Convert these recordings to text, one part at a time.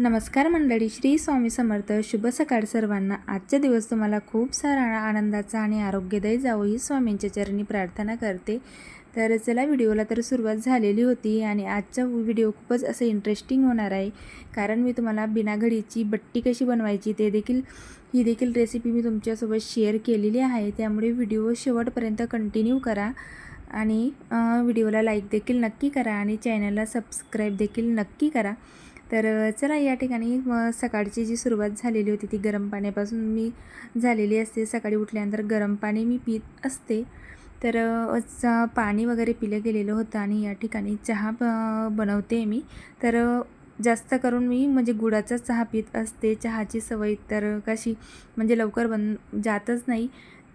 नमस्कार मंडळी श्री स्वामी समर्थ. शुभ सकाळ सर्वांना. आजचा दिवस तुम्हाला खूप सारा आनंदाचा आणि आरोग्यदायी जावो ही स्वामींच्या चरणी प्रार्थना करते. तर चला व्हिडिओला तर सुरुवात झालेली होती आणि आजचा व्हिडिओ खूपच असं इंटरेस्टिंग होणार आहे. कारण मी तुम्हाला बिना घडीची बट्टी कशी बनवायची ते देखील ही देखील रेसिपी मी तुमच्यासोबत शेअर केलेली आहे. त्यामुळे व्हिडिओ शेवटपर्यंत कंटिन्यू करा आणि व्हिडिओला लाईक देखील नक्की करा आणि चॅनलला सबस्क्राईब देखील नक्की करा. तर चला या ठिकाणी सकाळची जी सुरुवात झालेली होती ती गरम पाण्यापासून मी झालेली असते. सकाळी उठल्यानंतर गरम पाणी मी पित असते. तर पाणी वगैरे पिलं गेलेलं होतं आणि या ठिकाणी चहा ब बनवते मी. तर जास्त करून मी म्हणजे गुळाचा चहा पित असते. चहाची सवय तर कशी म्हणजे लवकर बन जातच नाही.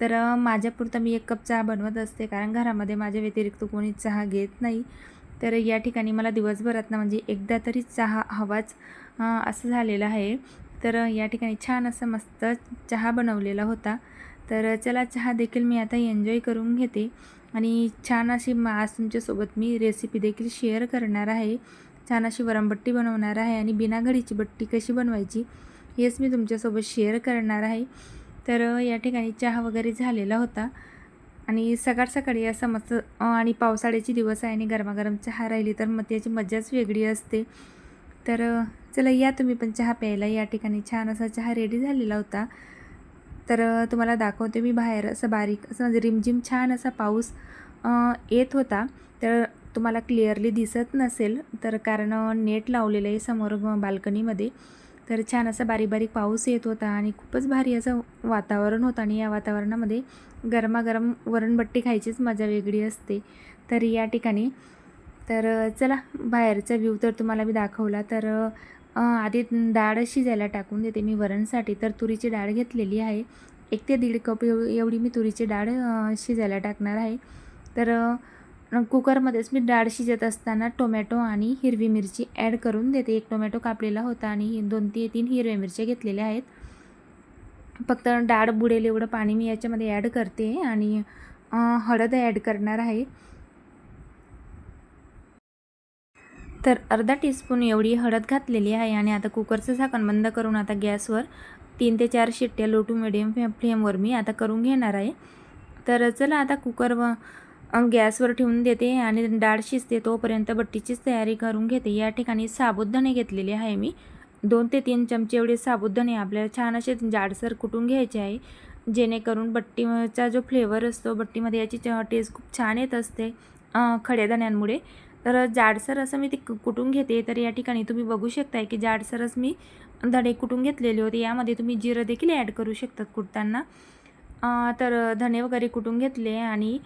तर माझ्यापुरतं माझ्यापुरता मी एक कप चहा बनवत असते कारण घरामध्ये माझ्या व्यतिरिक्त कोणी चहा घेत नाही. तर या ठिकाणी मला दिवसभरात ना म्हणजे एकदा तरी चहा हवाच असं झालेलं आहे. तर या ठिकाणी छान असं मस्त चहा बनवलेला होता. तर चला चहा देखील मी आता एन्जॉय करून घेते आणि छान अशी मा- आज तुमच्यासोबत मी रेसिपी देखील शेअर करणार आहे. छान अशी वरमबट्टी बनवणार आहे आणि बिना घडीची बट्टी कशी बनवायची हेच मी तुमच्यासोबत शेअर करणार आहे. तर या ठिकाणी चहा वगैरे झालेला होता. आणि सकाळ सकाळी असं मस्त आणि पावसाळ्याचे दिवस आहे आणि गरमागरम चहा राहिली तर मग त्याची मजाच वेगळी असते. तर चला या तुम्ही पण चहा प्यायला. या ठिकाणी छान असा चहा रेडी झालेला होता. तर तुम्हाला दाखवते मी बाहेर असं बारीक असं म्हणजे रिमझिम छान असा पाऊस येत होता. तर तुम्हाला क्लिअरली दिसत नसेल. तर कारण नेट लावलेलं आहे समोर बाल्कनीमध्ये तर छान असा बारीक बारीक पाऊस येत होता आणि खूपच भारी असं वातावरण होतं आणि या वातावरणामध्ये गरमागरम वरणबट्टी खायचीच मजा वेगळी असते. तर या ठिकाणी तर चला बाहेरचा व्ह्यू तर तुम्हाला मी दाखवला. तर आधी डाळ शिजायला टाकून देते मी वरणसाठी. तर तुरीची डाळ घेतलेली आहे. एक ते दीड कप एवढी मी तुरीची डाळ शिजायला टाकणार आहे. तर कुकरमध्येच मी डाळ शिजत असताना टोमॅटो आणि हिरवी मिरची ॲड करून देते. एक टोमॅटो कापलेला होता आणि दोन ते तीन हिरव्या मिरच्या घेतलेल्या आहेत. फक्त डाळ बुडेल एवढं पाणी मी याच्यामध्ये ॲड करते आणि हळद ॲड करणार आहे. तर अर्धा टीस्पून एवढी हळद घातलेली आहे आणि आता कुकरचं झाकण बंद करून आता गॅसवर तीन ते चार शिट्ट्या लो टू मिडियम फ्लेम फ्लेमवर मी आता करून घेणार आहे. तर चला आता कुकर व गॅसवर ठेवून देते आणि डाळ शिजते तोपर्यंत बट्टीचीच तयारी करून घेते. या ठिकाणी साबुदाणे घेतलेले आहे मी. दोन ते तीन चमचे एवढे साबुदाणे आपल्याला छान असे जाडसर कुटून घ्यायचे आहे. जेणेकरून बट्टीचा जो फ्लेवर असतो बट्टीमध्ये याची टेस्ट खूप छान येत असते अ, खड्यादाण्यांमुळे तर जाडसर असं मी ते कुटून घेते. तर या ठिकाणी तुम्ही बघू शकताय की जाडसरच मी धणे कुटून घेतलेले होते. यामध्ये तुम्ही जिरं देखील ॲड करू शकतात कुटताना. तर धणे वगैरे कुटून घेतले आणि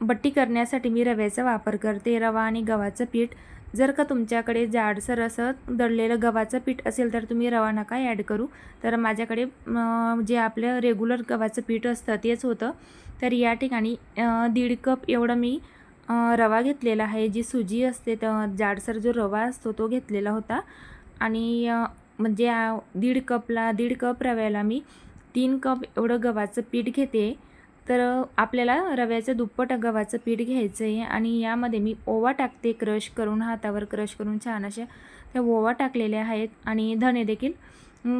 बट्टी करण्यासाठी मी रव्याचा वापर करते. रवा आणि गव्हाचं पीठ. जर का तुमच्याकडे जाडसर असं दळलेलं गव्हाचं पीठ असेल तर तुम्ही रवा नका ॲड करू. तर माझ्याकडे जे आपलं रेग्युलर गव्हाचं पीठ असतं तेच होतं. तर या ठिकाणी दीड कप एवढं मी रवा घेतलेला आहे. जी सुजी असते तर जाडसर जो रवा असतो तो घेतलेला होता. आणि म्हणजे दीड कपला दीड कप रव्याला मी तीन कप एवढं गव्हाचं पीठ घेते. तर आपल्याला रव्याचं दुप्पट गव्हाचं पीठ घ्यायचं आहे आणि यामध्ये मी ओवा टाकते क्रश करून हातावर क्रश करून छान अशा त्या ओवा टाकलेल्या आहेत आणि धणे देखील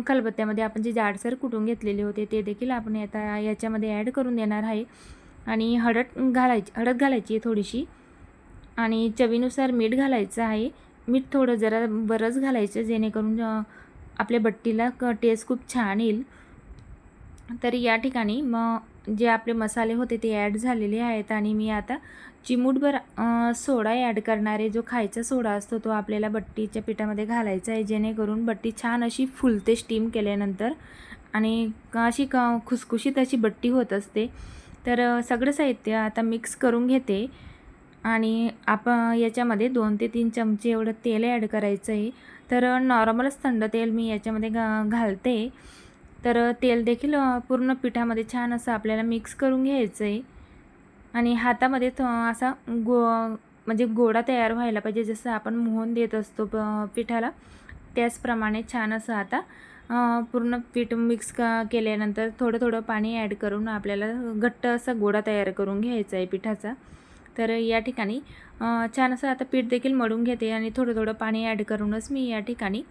खलबत्त्यामध्ये आपण जे जाडसर कुटून घेतलेले होते ते देखील आपण आता याच्यामध्ये ॲड करून देणार आहे. आणि हळद घालायची हळद घालायची आहे थोडीशी आणि चवीनुसार मीठ घालायचं आहे. मीठ थोडं जरा बरंच घालायचं जेणेकरून आपल्या बट्टीला क टेस्ट खूप छान येईल. तर या ठिकाणी मग जे आपले मसाले होते ते ॲड झालेले आहेत आणि मी आता चिमूटभर सोडा ॲड करणार आहे. जो खायचा सोडा असतो तो आपल्याला बट्टीच्या पिठामध्ये घालायचा आहे. जेणेकरून बट्टी छान अशी फुलते स्टीम केल्यानंतर आणि अशी क खुसखुशीत अशी बट्टी होत असते. तर सगळं साहित्य आता मिक्स करून घेते आणि आप याच्यामध्ये दोन ते तीन चमचे एवढं तेल ॲड करायचं आहे. तर नॉर्मलच थंड तेल मी याच्यामध्ये घा घालते. तर तेल देखील पूर्ण पिठामध्ये छान असं आपल्याला मिक्स करून घ्यायचं आहे आणि हातामध्ये थ असा गो म्हणजे गोडा तयार व्हायला पाहिजे जसं आपण मोहन देत असतो प पिठाला त्याचप्रमाणे छान असं आता पूर्ण पीठ मिक्स क केल्यानंतर थोडं थोडं पाणी ॲड करून आपल्याला घट्ट असा गोडा तयार करून घ्यायचा आहे पिठाचा. तर या ठिकाणी छान असं आता पीठ देखील मळून घेते आणि थोडं थोडं पाणी ॲड करूनच मी या ठिकाणी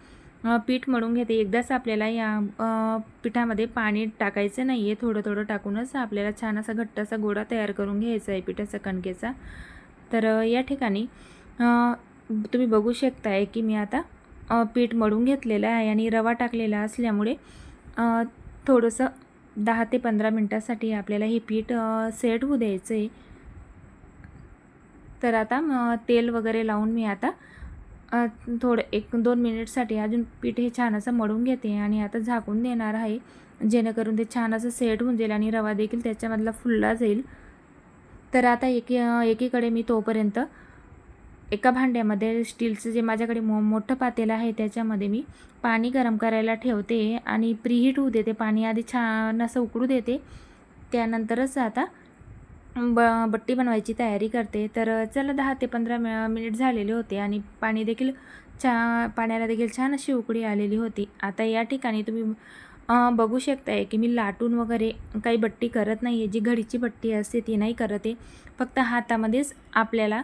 पीठ मळून घेते. एकदाच आपल्याला या पिठामध्ये पाणी टाकायचं नाही आहे थोडं थोडं टाकूनच आपल्याला छान असा घट्ट असा गोळा तयार करून घ्यायचा आहे पिठाचा कणकेचा. तर या ठिकाणी तुम्ही बघू शकताय की मी आता पीठ मळून घेतलेलं आहे आणि रवा टाकलेला असल्यामुळे थोडंसं दहा ते पंधरा मिनटासाठी आपल्याला हे पीठ सेट होऊ द्यायचं आहे तर आता तेल वगैरे लावून मी आता थोडं एक दोन मिनिटसाठी अजून पीठ हे छान असं मळून घेते आणि आता झाकून देणार आहे. जेणेकरून ते छान असं सेट होऊन जाईल आणि रवा देखील त्याच्यामधला फुलला जाईल. तर आता एकी एकीकडे मी तोपर्यंत एका भांड्यामध्ये स्टीलचं जे माझ्याकडे मो मोठं पातेलं आहे त्याच्यामध्ये मी पाणी गरम करायला ठेवते आणि प्रीहीट होऊ देते. पाणी आधी छान असं उकळू देते. त्यानंतरच आता ब बट्टी बनवायची तयारी करते. तर चला दहा ते पंधरा मि मिनिट झालेले होते आणि पाणी देखील छा पाण्याला देखील छान अशी उकळी आलेली होती. आता या ठिकाणी तुम्ही बघू शकताय की मी लाटून वगैरे काही बट्टी करत नाही आहे जी घडीची बट्टी असते ती नाही करत. आहे फक्त हातामध्येच आपल्याला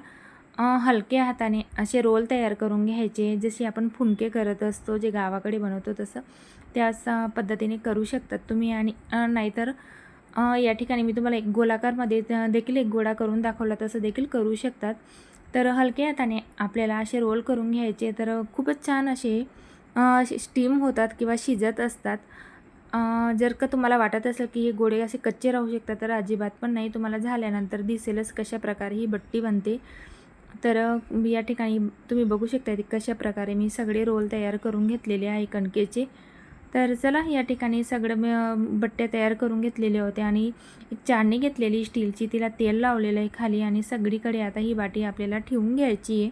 हलक्या हाताने असे रोल तयार करून घ्यायचे. जसे आपण फुनके करत असतो जे गावाकडे बनवतो तसं त्याच पद्धतीने करू शकतात तुम्ही आणि नाहीतर या ठिकाणी मी तुम्हाला एक गोलाकारमध्ये देखील एक गोळा करून दाखवला तसं देखील करू शकतात. तर हलक्या हाताने आपल्याला असे रोल करून घ्यायचे तर खूपच छान असे स्टीम होतात किंवा शिजत असतात. जर का तुम्हाला वाटत असेल की हे गोळे असे कच्चे राहू शकतात तर अजिबात पण नाही. तुम्हाला झाल्यानंतर दिसेलच कशा प्रकारे ही बट्टी बनते. तर या ठिकाणी तुम्ही बघू शकता कशा प्रकारे मी सगळे रोल तयार करून घेतलेले आहे कणकेचे. तर चला या ठिकाणी सगळं मी बट्ट्या तयार करून घेतलेले होते आणि एक चाळणी घेतलेली स्टीलची. तिला तेल लावलेलं आहे खाली आणि सगळीकडे आता ही बाटी आपल्याला ठेवून घ्यायची आहे.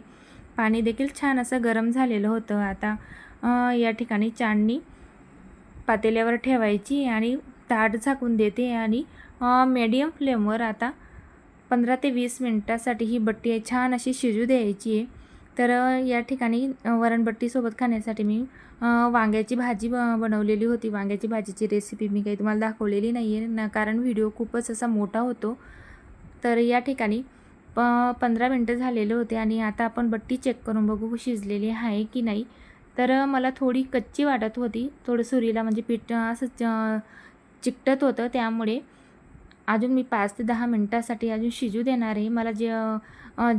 पाणी देखील छान असं गरम झालेलं होतं. आता या ठिकाणी चाळणी पातेल्यावर ठेवायची आणि ताट झाकून देते आणि मीडियम फ्लेमवर आता पंधरा ते वीस मिनटासाठी ही बट्टी आहे. छान अशी शिजू द्यायची आहे. तर या ठिकाणी वरणबट्टीसोबत खाण्यासाठी मी वांग्याची भाजी ब बनवलेली होती. वांग्याची भाजीची रेसिपी मी काही तुम्हाला दाखवलेली नाही आहे ना कारण व्हिडिओ खूपच असा मोठा होतो. तर या ठिकाणी प पंधरा मिनटं झालेले होते आणि आता आपण बट्टी चेक करून बघू शिजलेली आहे की नाही. तर मला थोडी कच्ची वाटत होती. थोडं सुरीला म्हणजे पीठ असं च- चिकटत होतं. त्यामुळे अजून मी पाच ते दहा मिनटासाठी अजून शिजू देणार आहे. मला जे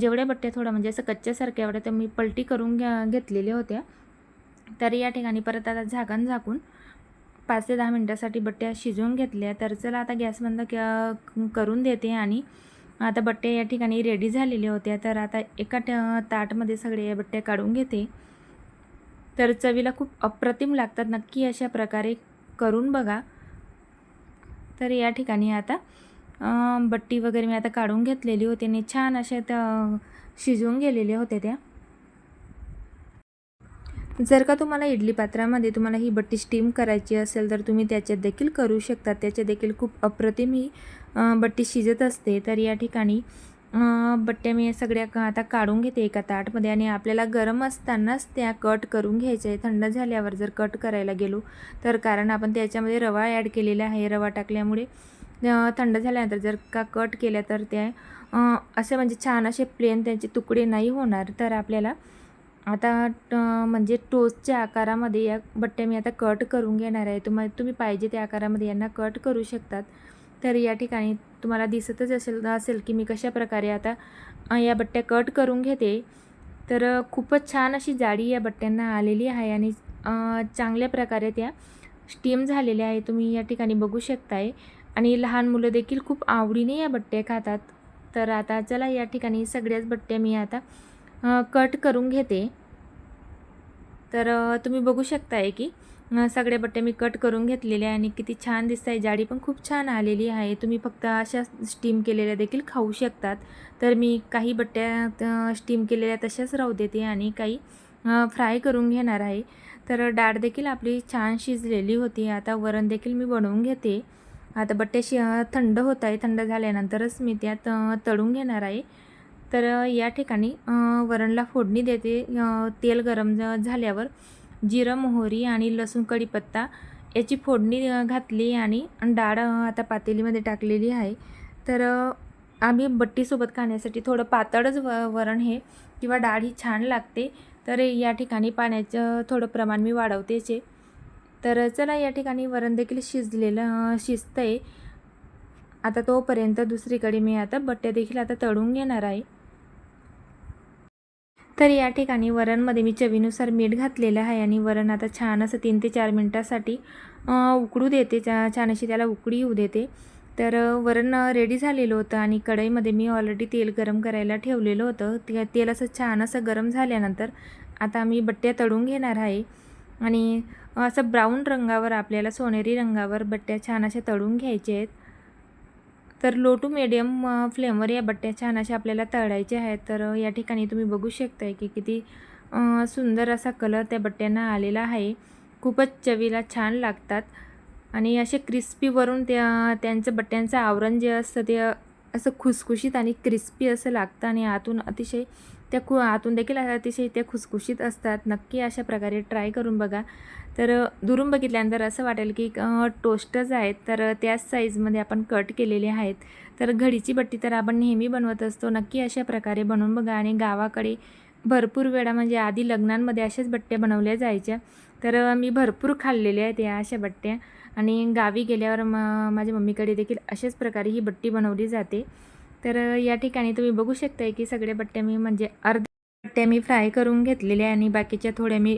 जेवढ्या बट्ट्या थोडं म्हणजे असं कच्च्यासारख्या एवढ्या तर मी पलटी करून घ्या घेतलेल्या होत्या. तर या ठिकाणी परत आता झाकण झाकून पाच ते दहा मिनटासाठी बट्ट्या शिजवून घेतल्या. तर चला आता गॅस बंद क- करून देते आणि आता बट्ट्या या ठिकाणी रेडी झालेल्या होत्या. तर आता एका ट- ताटमध्ये सगळे या बट्ट्या काढून घेते. तर चवीला खूप अप्रतिम लागतात. नक्की अशा प्रकारे करून बघा. तर या ठिकाणी आता बट्टी वगैरे मी आता काढून घेतलेली होती आणि छान अशा त्या शिजवून गेलेल्या होत्या त्या. जर का तुम्हाला इडली पात्रामध्ये तुम्हाला ही बट्टी स्टीम करायची असेल तर तुम्ही त्याच्यात देखील करू शकता. त्याच्या देखील खूप अप्रतिम ही बट्टी शिजत असते. तर या ठिकाणी बट्ट्या मी सगळ्या आता काढून घेते एका ताटमध्ये आणि आपल्याला गरम असतानाच त्या कट करून घ्यायच्या आहे थंड झाल्यावर जर कट करायला गेलो तर कारण आपण त्याच्यामध्ये रवा ॲड केलेला आहे. रवा टाकल्यामुळे थंड झाल्यानंतर जर का कट केल्या तर त्या असे म्हणजे छान असे प्लेन त्यांचे तुकडे नाही होणार. तर आपल्याला आता म्हणजे टोस्टच्या आकारामध्ये या बट्ट्या मी आता कट करून घेणार आहे. तुम्हा तुम्ही पाहिजे त्या आकारामध्ये यांना कट करू शकतात. तर या ठिकाणी तुम्हाला दिसतच असेल असेल की मी कशा प्रकारे आता या बट्ट्या कट करून घेते. तर खूपच छान अशी जाडी या बट्ट्यांना आलेली आहे आणि चांगल्या प्रकारे त्या स्टीम झालेल्या आहे. तुम्ही या ठिकाणी बघू शकताय. आणि लहान मुलं देखील खूप आवडीने या बट्ट्या खातात. तर आता चला या ठिकाणी सगळ्याच बट्ट्या मी आता कट करून घेते. तर तुम्ही बघू शकताय की सगळे बट्टे मी कट करून घेतलेले आहे आणि किती छान दिसत आहे जाडी पण खूप छान आलेली आहे. तुम्ही फक्त अशा स्टीम केलेल्या देखील खाऊ शकतात. तर मी काही बट्ट्या स्टीम केलेल्या तशाच राहू देते आणि काही फ्राय करून घेणार आहे. तर डाळ देखील आपली छान शिजलेली होती. आता वरण देखील मी बनवून घेते. आता बट्ट्या शि थंड होत आहे. थंड झाल्यानंतरच मी त्यात तळून घेणार आहे. तर या ठिकाणी वरणला फोडणी देते. तेल गरम झाल्यावर जिरं मोहरी आणि लसूण कढीपत्ता याची फोडणी घातली आणि डाळ आता पातेलीमध्ये टाकलेली आहे. तर आम्ही बट्टीसोबत खाण्यासाठी थोडं पातळच व वरण हे किंवा डाळ ही छान लागते. तर या ठिकाणी पाण्याचं थोडं प्रमाण मी वाढवतेचे तर चला या ठिकाणी वरण देखील शिजलेलं शिजतं आहे आता तोपर्यंत दुसरीकडे मी आता बट्ट्या देखील आता तळून घेणार आहे. तर या ठिकाणी वरणमध्ये मी चवीनुसार मीठ घातलेलं आहे आणि वरण आता छान असं तीन ते चार मिनटासाठी उकडू देते. छान अशी त्याला उकडी येऊ देते. तर वरण रेडी झालेलं होतं आणि कढईमध्ये मी ऑलरेडी तेल गरम करायला ठेवलेलं होतं. ते तेल असं छान असं गरम झाल्यानंतर आता मी बट्ट्या तळून घेणार आहे आणि असं ब्राऊन रंगावर आपल्याला सोनेरी रंगावर बट्ट्या छान अशा तळून घ्यायच्या आहेत. तर लो टू मिडियम फ्लेमवर या बट्ट्या छान अशा आपल्याला तळायच्या आहेत. तर या ठिकाणी तुम्ही बघू शकताय की किती सुंदर असा कलर त्या बट्ट्यांना आलेला आहे. खूपच चवीला छान लागतात. आणि असे क्रिस्पीवरून त्या त्यांचं बट्ट्यांचं आवरण जे असतं ते असं खुसखुशीत आणि क्रिस्पी असं लागतं. आणि आतून अतिशय त्या खु आतून देखील अतिशय त्या खुसखुशीत असतात. नक्की अशा प्रकारे ट्राय करून बघा. तर दुरून बघितल्यानंतर असं वाटेल की टोस्टच आहेत तर त्याच साईजमध्ये आपण कट केलेले आहेत. तर घडीची बट्टी तर आपण नेहमी बनवत असतो. नक्की अशा प्रकारे बनवून बघा आणि गावाकडे भरपूर वेळा म्हणजे आधी लग्नांमध्ये अशाच बट्ट्या बनवल्या जायच्या. तर मी भरपूर खाल्लेल्या आहेत या अशा बट्ट्या. आणि गावी गेल्यावर म माझ्या मम्मीकडे देखील अशाच प्रकारे ही बट्टी बनवली जाते. तर या ठिकाणी तुम्ही बघू शकताय की सगळे बट्ट्या मी म्हणजे अर्ध्या बट्ट्या मी फ्राय करून घेतलेल्या आणि बाकीच्या थोड्या मी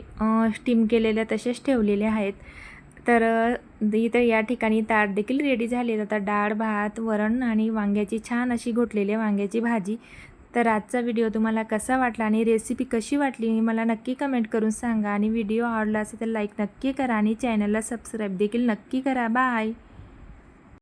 स्टीम केलेल्या तशाच ठेवलेल्या आहेत. तर इथं या ठिकाणी ताट देखील रेडी झालेलं आता डाळ भात वरण आणि वांग्याची छान अशी घोटलेली वांग्याची भाजी. तर आजचा व्हिडिओ तुम्हाला कसा वाटला आणि रेसिपी कशी वाटली मला नक्की कमेंट करून सांगा. आणि व्हिडिओ आवडला असेल तर लाईक नक्की करा आणि चॅनलला सबस्क्राईब देखील नक्की करा. बाय